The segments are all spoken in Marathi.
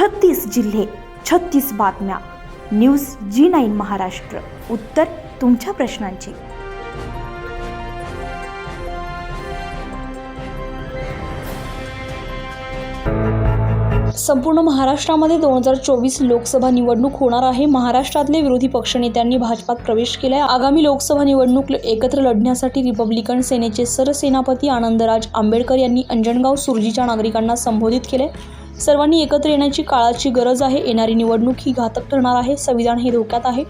छत्तीस जिल्हे छत्तीस बातम्या. News G nine Maharashtra. उत्तर तुमच्या प्रश्नांची. संपूर्ण महाराष्ट्रामध्ये दोन हजार चोवीस लोकसभा निवडणूक होणार आहे. महाराष्ट्रातले विरोधी पक्षनेत्यांनी भाजपात प्रवेश केलाय. आगामी लोकसभा निवडणूक एकत्र लढण्यासाठी रिपब्लिकन सेनेचे सरसेनापती आनंदराज आंबेडकर यांनी अंजणगाव सुरजीच्या नागरिकांना संबोधित केले सर्वांनी एकत्र येण्याची काळाची गरज आहे. येणारी निवडणूक ही घातक ठरणार आहे. संविधान हे धोक्यात आहे.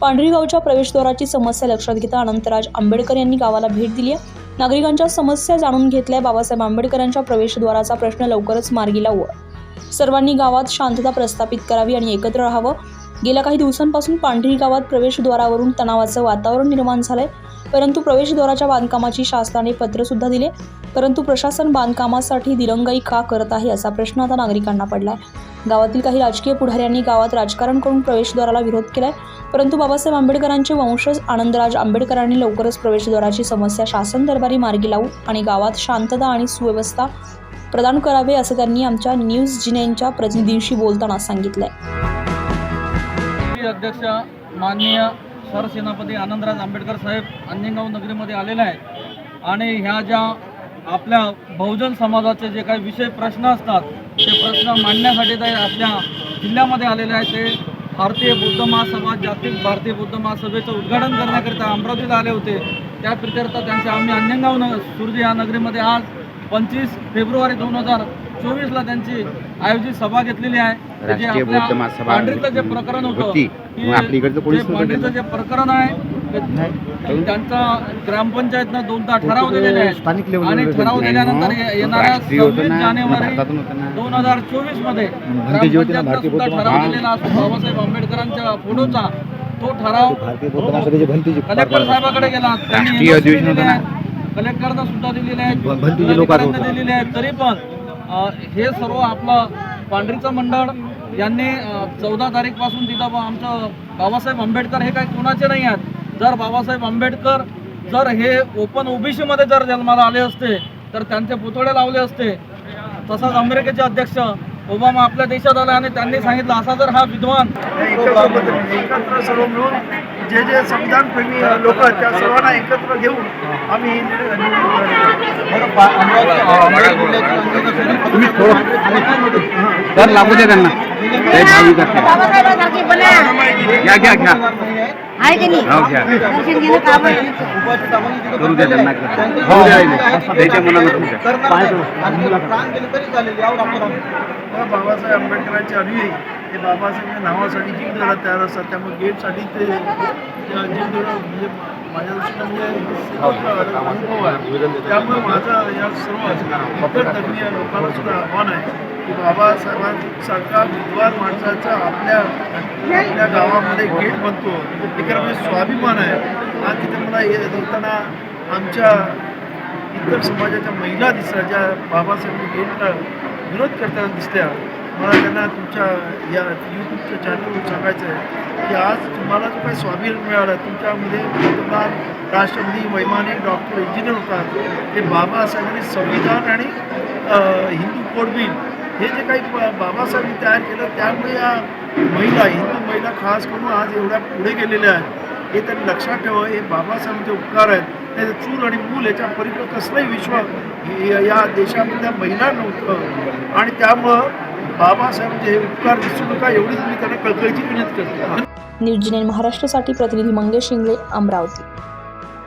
पांढरीगावच्या प्रवेशद्वाराची समस्या लक्षात घेता अनंतराज आंबेडकर यांनी गावाला भेट दिली आहे. नागरिकांच्या समस्या जाणून घेतल्या बाबासाहेब आंबेडकरांच्या प्रवेशद्वाराचा प्रश्न लवकरच मार्गी लावू सर्वांनी गावात शांतता प्रस्थापित करावी आणि एकत्र राहावं. गेल्या काही दिवसांपासून पांढरी गावात प्रवेशद्वारावरून तणावाचं वातावरण निर्माण झालंय. परंतु प्रवेशद्वाराच्या बांधकामाची शासनाने पत्रसुद्धा दिले. परंतु प्रशासन बांधकामासाठी दिरंगाई का करत आहे असा प्रश्न आता नागरिकांना पडला आहे गावातील काही राजकीय पुढाऱ्यांनी गावात राजकारण करून प्रवेशद्वाराला विरोध केला आहे परंतु बाबासाहेब आंबेडकरांचे वंशज आनंदराज आंबेडकरांनी लवकरच प्रवेशद्वाराची समस्या शासन दरबारी मार्गी लावू आणि गावात शांतता आणि सुव्यवस्था प्रदान करावे असं त्यांनी आमच्या न्यूज जिनेनच्या प्रतिनिधींशी बोलताना सांगितलंय. अध्यक्ष माननीय सरसेनापती आनंदराज आंबेडकर साहेब अंजनगाव नगरीमध्ये आलेले आहेत. आणि ह्या ज्या आपल्या बहुजन समाजाचे जे काही विषय प्रश्न असतात ते प्रश्न मांडण्यासाठी ते आपल्या जिल्ह्यामध्ये आलेले आहेत. ते भारतीय बुद्ध महासभा जागतिक भारतीय बुद्ध महासभेचं उद्घाटन करण्याकरिता अमरावतीत आले होते. त्या प्रित्यर्थ त्यांच्या आम्ही अंजनगाव न सुरजी या नगरीमध्ये आज पंचवीस फेब्रुवारी दोन हजार चोवीसला त्यांची आयोजित सभा घेतलेली आहे राष्ट्रीय बौद्ध महासभा पांढरीचं जे प्रकरण होतं होती. की मग आपल्या इकडचं कोणीच जे पांढरीचं जे प्रकरण आहे ते त्यांचा ग्रामपंचायतनं दोनदा ठराव दिलेले आहेत level आणि वर ठराव नाही दिल्यानंतर. ये- येणाऱ्या राष्ट्रीय होतं सव्वीस ना, जानेवारी भारतातून होतं ना. दोन हजार चोवीसमध्ये भंते जी होती ना, ग्रामपंचायतनं भारतीय सुद्धा बौद्ध ठराव. दिलेला असतो बाबासाहेब आंबेडकरांच्या फोटोचा तो ठराव भारतीय बौद्ध महासभेची भलतीची कलेक्टर साहेबाकडे गेला त्यांनी राष्ट्रीय NOC अधिवेशन दिलेले होतं ना. आहे. कलेक्टरनं सुद्धा दिलेले आहेत लोक होतं. दिलेले आहेत तरी पण हे सर्व आपलं पांढरीचं मंडळ यांनी चौदा तारीखपासून तिथं बा- आमचं बाबासाहेब आंबेडकर हे काही कोणाचे नाही आहेत. जर बाबासाहेब आंबेडकर जर हे ओपन ओबीसीमध्ये जर जन्माला आले असते तर त्यांचे पुतळे लावले असते. तसंच अमेरिकेचे अध्यक्ष ओबामा आपल्या देशात आले आणि त्यांनी सांगितलं असा जर हा विद्वान जे जे संविधानप्रेमी लोक आहेत त्या सर्वांना एकत्र घेऊन आम्ही ही तर लागू त्यांना. घ्या घ्या घ्या. आहे की नाही? करू द्या त्यांना. द्या बाबासाहेब आंबेडकरांचे अनुयायी. ते बाबासाहेब नावासाठी जिंक तयार असतात त्यामुळे गेटसाठी ते त्या म्हणजे माझ्या दृष्टीने म्हणजे अनुभव आहे. त्यामुळे माझा या सर्व इतर तज्ञ लोकांना सुद्धा आव्हान आहे की बाबासाहेबांसारखा विद्वान माणसाचा आपल्या आपल्या गावामध्ये गेट बनतो. तिकडे म्हणजे स्वाभिमान आहे. आज तिथे मला हे जाताना आमच्या इतर समाजाच्या महिला दिसल्या ज्या बाबासाहेब गेटला विरोध करताना दिसल्या. मला त्यांना तुमच्या या यूट्यूबच्या चॅनलवर सांगायचं आहे की आज तुम्हाला जो काही स्वाभिमान मिळाला तुमच्यामध्ये पंतप्रधान राष्ट्रपती वैमानिक डॉक्टर इंजिनियर होतात ते बाबासाहेबांनी संविधान आणि हिंदू कोडबिल हे जे काही बाबासाहेबांनी तयार केलं त्यामुळे या महिला हिंदू महिला खास करून आज एवढ्या पुढे गेलेल्या आहेत. हे त्यांनी लक्षात ठेवा हे बाबासाहेबांचे उपकार आहेत. त्याचं चूल आणि मूल याच्या पलीकडे कसलंही विश्व या देशामधल्या महिला नव्हतं आणि त्यामुळं बाबासाहेबांचे हे उपकार दिसू नका एवढीच मी त्यांना कळकळीची विनंती करतो. न्यूज जिनेन महाराष्ट्रासाठी प्रतिनिधी मंगेश शिंगले अमरावती.